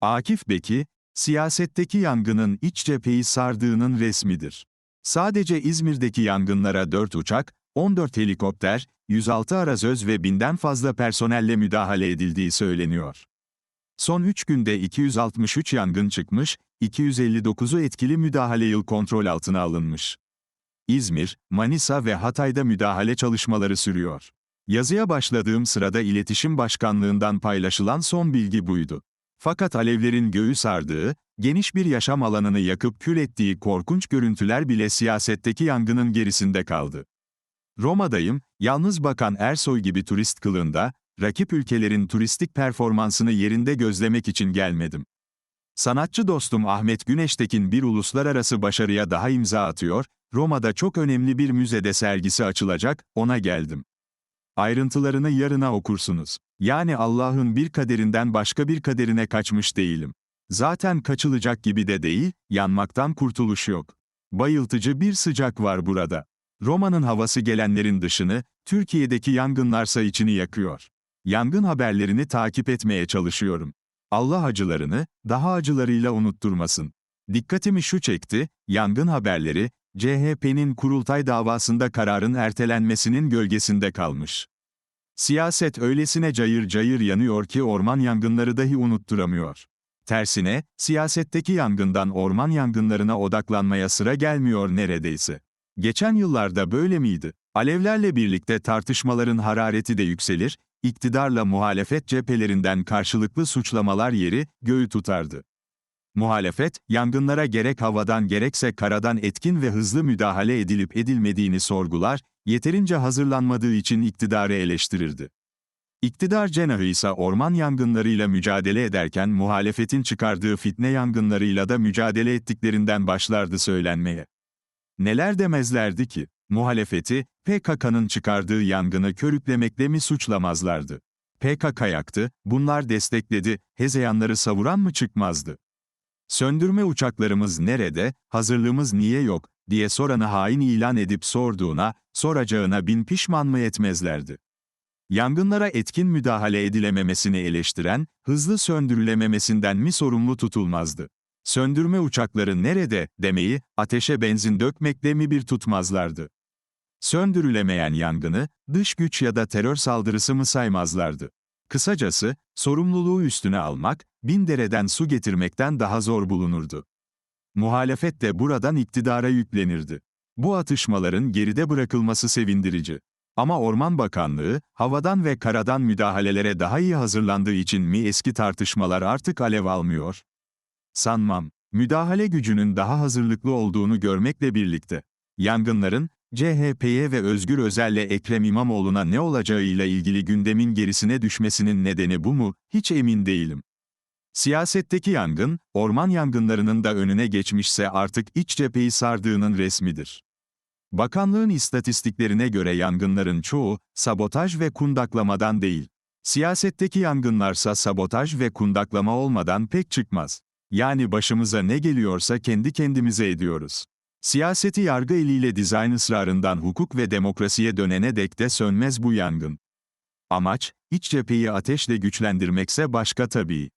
Akif Beki, siyasetteki yangının iç cepheyi sardığının resmidir. Sadece İzmir'deki yangınlara 4 uçak, 14 helikopter, 106 arazöz ve binden fazla personelle müdahale edildiği söyleniyor. Son 3 günde 263 yangın çıkmış, 259'u etkili müdahale yıl kontrol altına alınmış. İzmir, Manisa ve Hatay'da müdahale çalışmaları sürüyor. Yazıya başladığım sırada iletişim başkanlığından paylaşılan son bilgi buydu. Fakat alevlerin göğü sardığı, geniş bir yaşam alanını yakıp kül ettiği korkunç görüntüler bile siyasetteki yangının gerisinde kaldı. Roma'dayım, yalnız bakan Ersoy gibi turist kılığında, rakip ülkelerin turistik performansını yerinde gözlemek için gelmedim. Sanatçı dostum Ahmet Güneştekin bir uluslararası başarıya daha imza atıyor, Roma'da çok önemli bir müzede sergisi açılacak, ona geldim. Ayrıntılarını yarına okursunuz. Yani Allah'ın bir kaderinden başka bir kaderine kaçmış değilim. Zaten kaçılacak gibi de değil, yanmaktan kurtuluş yok. Bayıltıcı bir sıcak var burada. Roma'nın havası gelenlerin dışını, Türkiye'deki yangınlarsa içini yakıyor. Yangın haberlerini takip etmeye çalışıyorum. Allah acılarını, daha acılarıyla unutturmasın. Dikkatimi şu çekti, yangın haberleri, CHP'nin kurultay davasında kararın ertelenmesinin gölgesinde kalmış. Siyaset öylesine cayır cayır yanıyor ki orman yangınları dahi unutturamıyor. Tersine, siyasetteki yangından orman yangınlarına odaklanmaya sıra gelmiyor neredeyse. Geçen yıllarda böyle miydi? Alevlerle birlikte tartışmaların harareti de yükselir, iktidarla muhalefet cephelerinden karşılıklı suçlamalar yeri, göğü tutardı. Muhalefet, yangınlara gerek havadan gerekse karadan etkin ve hızlı müdahale edilip edilmediğini sorgular, yeterince hazırlanmadığı için iktidarı eleştirirdi. İktidar cenahı ise orman yangınlarıyla mücadele ederken muhalefetin çıkardığı fitne yangınlarıyla da mücadele ettiklerinden başlardı söylenmeye. Neler demezlerdi ki? Muhalefeti, PKK'nın çıkardığı yangını körüklemekle mi suçlamazlardı? PKK yaktı, bunlar destekledi, hezeyanları savuran mı çıkmazdı? Söndürme uçaklarımız nerede, hazırlığımız niye yok, diye soranı hain ilan edip sorduğuna, soracağına bin pişman mı etmezlerdi. Yangınlara etkin müdahale edilememesini eleştiren, hızlı söndürülememesinden mi sorumlu tutulmazdı? Söndürme uçakları nerede, demeyi, ateşe benzin dökmekle mi bir tutmazlardı? Söndürülemeyen yangını, dış güç ya da terör saldırısı mı saymazlardı? Kısacası, sorumluluğu üstüne almak, bin dereden su getirmekten daha zor bulunurdu. Muhalefet de buradan iktidara yüklenirdi. Bu atışmaların geride bırakılması sevindirici. Ama Orman Bakanlığı, havadan ve karadan müdahalelere daha iyi hazırlandığı için mi eski tartışmalar artık alev almıyor? Sanmam. Müdahale gücünün daha hazırlıklı olduğunu görmekle birlikte, yangınların, CHP'ye ve Özgür Özel'le Ekrem İmamoğlu'na ne olacağıyla ilgili gündemin gerisine düşmesinin nedeni bu mu, hiç emin değilim. Siyasetteki yangın, orman yangınlarının da önüne geçmişse artık iç cepheyi sardığının resmidir. Bakanlığın istatistiklerine göre yangınların çoğu, sabotaj ve kundaklamadan değil. Siyasetteki yangınlarsa sabotaj ve kundaklama olmadan pek çıkmaz. Yani başımıza ne geliyorsa kendi kendimize ediyoruz. Siyaseti yargı eliyle dizayn ısrarından hukuk ve demokrasiye dönene dek de sönmez bu yangın. Amaç, iç cepheyi ateşle güçlendirmekse başka tabii.